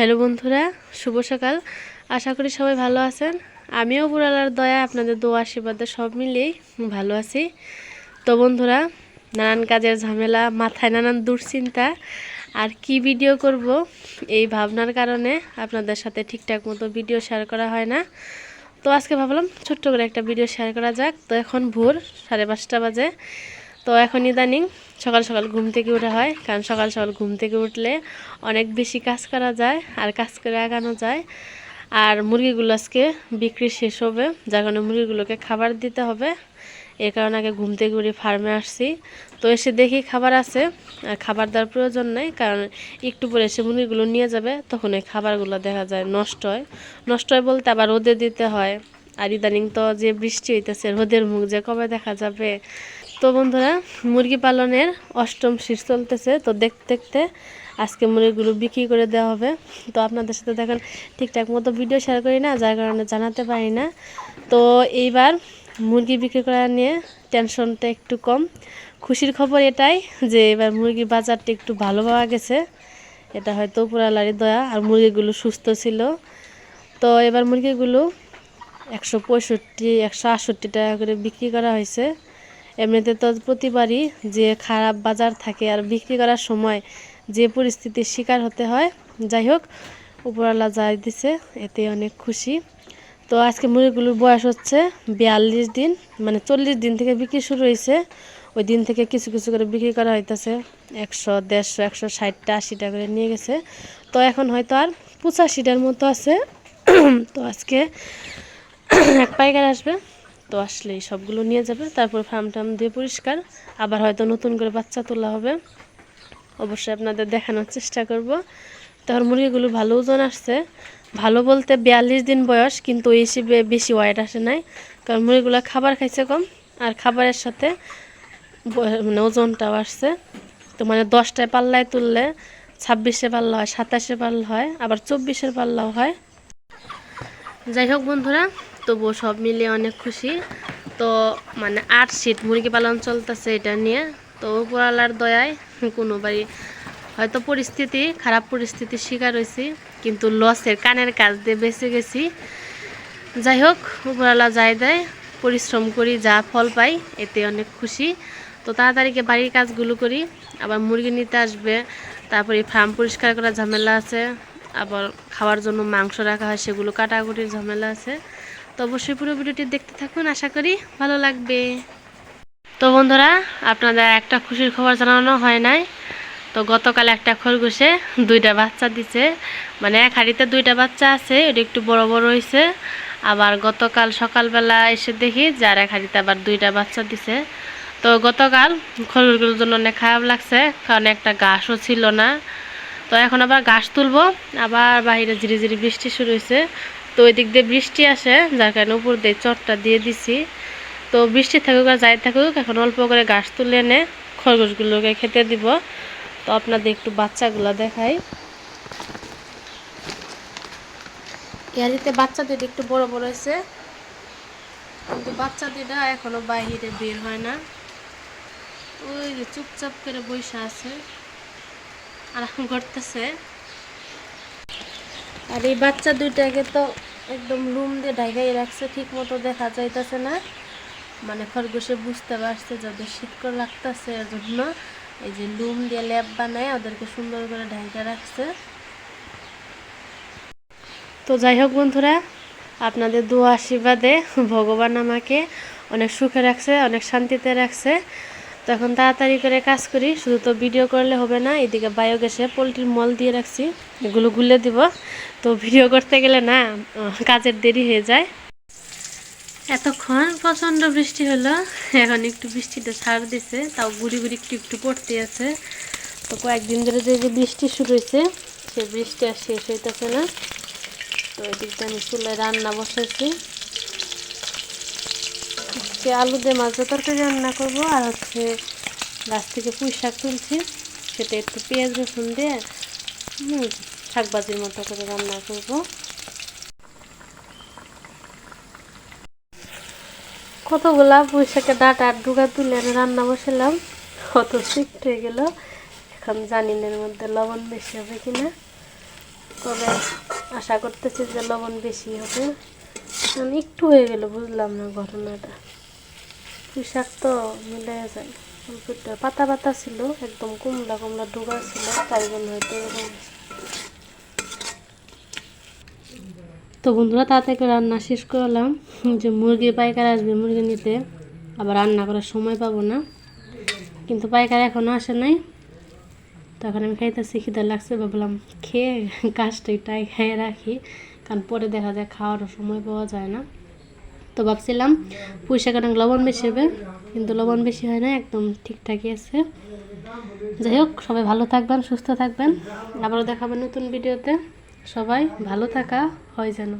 Hello বন্ধুরা, শুভ সকাল। আশা করি সবাই ভালো আছেন। আমিও পুরালার দয়া, আপনাদের দোয়া, আশীর্বাদে সব মিলেই ভালো আছি। তো বন্ধুরা, নানান কাজের ঝামেলা, মাথায় নানান দুশ্চিন্তা, আর কি ভিডিও করব এই ভাবনার কারণে আপনাদের সাথে ঠিকঠাক মতো ভিডিও শেয়ার করা হয় না। তো আজকে ভাবলাম ছোট্ট করে একটা ভিডিও শেয়ার করা যাক। তো এখন ভোর সাড়ে পাঁচটা বাজে। তো এখন ইদানিং সকাল সকাল ঘুম থেকে ওঠা হয়, কারণ সকাল সকাল ঘুম থেকে উঠলে অনেক বেশি কাজ করা যায় আর কাজ করে আগানো যায়। আর মুরগিগুলো আজকে বিক্রি শেষ হবে, যার কারণে মুরগিগুলোকে খাবার দিতে হবে। এর কারণে আগে ঘুম থেকে উঠে ফার্মে আসছি। তো এসে দেখি খাবার আছে, আর খাবার দেওয়ার প্রয়োজন নেই, কারণ একটু পরে এসে মুরগিগুলো নিয়ে যাবে, তখন ওই খাবারগুলো দেখা যায় নষ্ট হয়। নষ্ট হয় বলতে আবার রোদে দিতে হয়। আর ইদানিং তো যে বৃষ্টি হইতেছে, রোদের মুখ যে কবে দেখা যাবে? তো বন্ধুরা, মুরগি পালনের অষ্টম শীষ চলতেছে। তো দেখতে দেখতে আজকে মুরগিগুলো বিক্রি করে দেওয়া হবে। তো আপনাদের সাথে দেখেন, ঠিকঠাক মতো ভিডিও শেয়ার করি না, যার কারণে জানাতে পারি না। তো এইবার মুরগি বিক্রি করা নিয়ে টেনশনটা একটু কম। খুশির খবর এটাই যে এবার মুরগির বাজারটা একটু ভালো পাওয়া গেছে। এটা হয়তো পুরালারি দয়া, আর মুরগিগুলো সুস্থ ছিল। তো এবার মুরগিগুলো একশো পঁয়ষট্টি, একশো আটষট্টি টাকা করে বিক্রি করা হয়েছে। এমনিতে তো প্রতিবারই যে খারাপ বাজার থাকে আর বিক্রি করার সময় যে পরিস্থিতির শিকার হতে হয়, যাই হোক, উপরওয়ালা যাই দিছে এতে অনেক খুশি। তো আজকে মুরগিগুলোর বয়স হচ্ছে বিয়াল্লিশ দিন মানে চল্লিশ দিন থেকে বিক্রি শুরু হয়েছে। ওই দিন থেকে কিছু কিছু করে বিক্রি করা হইতেছে, একশো, দেড়শো, একশো ষাটটা আশিটা করে নিয়ে গেছে। তো এখন হয়তো আর পঁচাশিটার মতো আছে। তো আজকে এক পাইকার আসবে। তো আসলেই সবগুলো নিয়ে যাবে। তারপর ফার্ম টার্ম দিয়ে পরিষ্কার। আবার হয়তো নতুন করে বাচ্চা তোলা হবে। অবশ্যই আপনাদের দেখানোর চেষ্টা করব। তার মুরগিগুলো ভালো ওজন আসছে। ভালো বলতে বিয়াল্লিশ দিন বয়স, কিন্তু ওই হিসেবে বেশি ওয়েট আসে নাই। কারণ মুরগিগুলো খাবার খাইছে কম, আর খাবারের সাথে মানে ওজনটাও আসছে। তো মানে দশটায় পাল্লায় তুললে ছাব্বিশে পাল্লা হয়, সাতাশে পাল্লা হয়, আবার চব্বিশের পাল্লাও হয়। যাই হোক বন্ধুরা তবুও সব মিলিয়ে অনেক খুশি। তো মানে আট সিট মুরগি পালন চলতেছে এটা নিয়ে। তো উপরালার দয়ায় কোনো বাড়ি হয়তো পরিস্থিতি, খারাপ পরিস্থিতির শিকার হয়েছি, কিন্তু লসের কানের কাজ দিয়ে বেঁচে গেছি। যাই হোক উপরালা যাই দেয়, পরিশ্রম করি, যা ফল পাই, এতে অনেক খুশি। তো তাড়াতাড়িকে বাড়ির কাজগুলো করি, আবার মুরগি নিতে আসবে, তারপরে ফার্ম পরিষ্কার করার ঝামেলা আছে, আবার খাওয়ার জন্য মাংস রাখা হয়, সেগুলো কাটাকুটির ঝামেলা আছে। তো অবশ্যই পুরো ভিডিওটি দেখতে থাকুন, আশা করি ভালো লাগবে। তো বন্ধুরা, আপনাদের একটা খুশির খবর জানানো হয় নাই। তো গতকাল একটা খরগোশে দুইটা বাচ্চা দিছে। মানে এক হাড়িতে দুইটা বাচ্চা আছে, ওটা একটু বড় বড় হয়েছে আবার গতকাল সকালবেলা এসে দেখি যে আর এক হাড়িতে আবার দুইটা বাচ্চা দিছে। তো গতকাল খরগোশগুলোর জন্য অনেক খারাপ লাগছে, কারণ একটা ঘাসও ছিল না। তো এখন আবার ঘাস তুলবো, আবার বাইরে ধীরে ধীরে বৃষ্টি শুরু হয়েছে তো এদিক দিয়ে বৃষ্টি আসে, যার কারণে উপর দিয়ে চটটা দিয়ে দিছি। তো বৃষ্টি থাকুক আর যাই থাকুক, এখন অল্প করে ঘাস তুলে এনে খরগোশগুলোকে খেতে দিব। তো আপনাদের একটু বাচ্চাগুলো দেখাই। ইয়ারিতে বাচ্চা দুটো একটু বড় বড় হয়েছে। কিন্তু বাচ্চা দুটা এখনও বাহিরে বের হয় না। ওই যে চুপচাপ করে বসে আছে। আরাম করতেছে। আর এই বাচ্চা দুইটাকে তো একদম লুম দিয়ে ঢাকাই রাখছে ঠিক মতো দেখা যাইতেছে না। মানে খরগোশে বুঝতে পারছে যাদের শীতকর লাগতেছে এর জন্য এই যে লুম দিয়ে ল্যাব বানায়, ওদেরকে সুন্দর করে ঢাকা রাখছে। তো যাই হোক বন্ধুরা, আপনাদের দু আশীর্বাদে ভগবান আমাকে অনেক সুখে রাখছে, অনেক শান্তিতে রাখছে। তো এখন তাড়াতাড়ি করে কাজ করি, শুধু তো ভিডিও করলে হবে না, এদিকে বায়োগ্যাসে পোলট্রির মল দিয়ে রাখছি, এগুলো গুলে দিব। তো ভিডিও করতে গেলে না কাজের দেরি হয়ে যায়। এতক্ষণ প্রচণ্ড বৃষ্টি হলো, এখন একটু বৃষ্টিটা ছাড় দিছে, তাও গুড়ি গুড়ি একটু একটু পড়তে আছে। তো কয়েকদিন ধরে যে যে বৃষ্টি শুরু হয়েছে, সে বৃষ্টি আর শেষ হইতেছে না। তো এদিকটা আমি চুলায় রান্না বসাইছি। আজকে আলু দিয়ে মাছ তরকারি রান্না করব আর হচ্ছে গাছ থেকে পুঁই শাক তুলছি। সেটা একটু পেঁয়াজ রসুন দিয়ে হুম, শাক ভাজির মতো করে রান্না করব। কতগুলা পুঁই শাকের ডাটা ডুগা তুলে রান্না বসালাম কত সিক্ট হয়ে গেল। এখন জানি না এর মধ্যে লবণ বেশি হবে কিনা। তবে আশা করতেছি যে লবণ বেশি হবে। একটু হয়ে গেল বুঝলাম না ঘটনাটা। শাক তো মিলে যায়। একটু পাতা পাতা ছিল, একদম কুমড়া কুমড়া ডুবা ছিল, তাই জন্য হয়তো এরকম তো বন্ধুরা, তাড়াতাড়ি রান্না শেষ করলাম। যে মুরগি পাইকার আসবে, মুরগি নিতে। আবার রান্না করার সময় পাবো না। কিন্তু পাইকার এখনও আসে নাই। তখন আমি খাইতেছি, খিদে লাগছে, ভাবলাম খেয়ে কাজটা এটাই খেয়ে রাখি। কারণ পরে দেখা যায় খাওয়ারও সময় পাওয়া যায় না। তো ভাবছিলাম পয়সা অনেক লবণ বেশি হবে, কিন্তু লবণ বেশি হয় না, একদম ঠিকঠাকই আছে। যাই হোক, সবাই ভালো থাকবেন, সুস্থ থাকবেন। আবারও দেখাবেন নতুন ভিডিওতে। সবাই ভালো থাকা, হয় যেন।